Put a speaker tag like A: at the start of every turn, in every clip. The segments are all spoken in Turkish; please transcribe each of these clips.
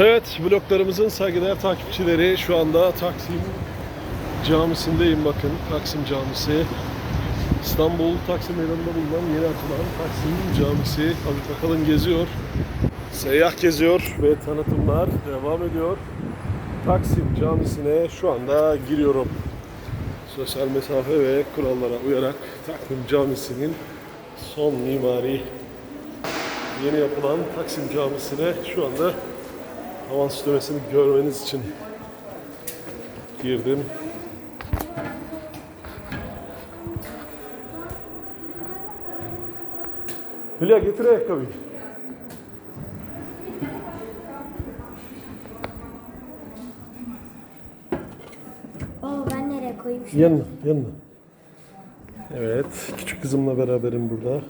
A: Evet, bloklarımızın saygıdeğer takipçileri şu anda Taksim Camisi'ndeyim bakın. Taksim Camisi. İstanbul Taksim Meydanı'nda bulunan yeni açılan Taksim Camisi. Abi bakalım geziyor. Seyyah geziyor ve tanıtımlar devam ediyor. Taksim Camisi'ne şu anda giriyorum. Sosyal mesafe ve kurallara uyarak Taksim Camisi'nin son mimari yeni yapılan Taksim Camisi'ne şu anda havan süslemesini görmeniz için girdim. Hülya getir ayakkabıyı.
B: Oo ben nereye koyayım şunu?
A: Yanına, yanına. Evet, küçük kızımla beraberim burada.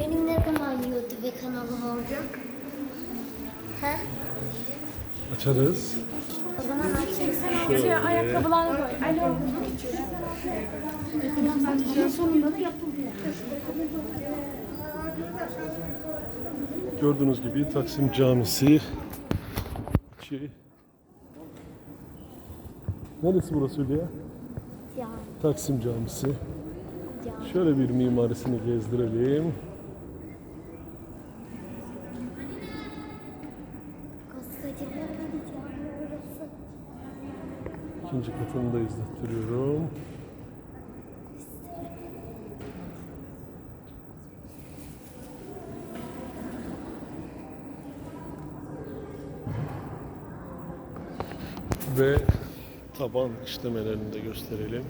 B: Benim ne zaman YouTube kanalım olacak? Ha?
A: Açarız.
B: O zaman.
C: Ayakkabılarını koy. Alo.
A: Gördüğünüz gibi Taksim Camisi. içi. Neresi burası Hülya?
B: Ya,
A: Taksim Camisi. Şöyle bir mimarisini gezdirelim. İkinci katını da izlettiriyorum. Ve taban işlemelerini de gösterelim.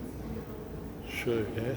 A: Şöyle.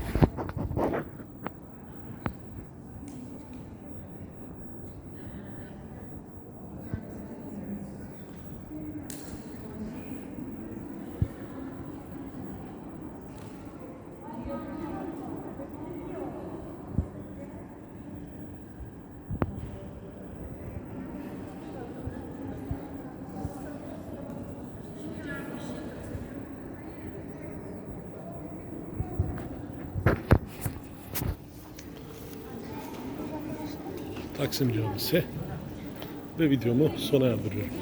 A: Taksim Camisi ve videomu sona erdiriyorum.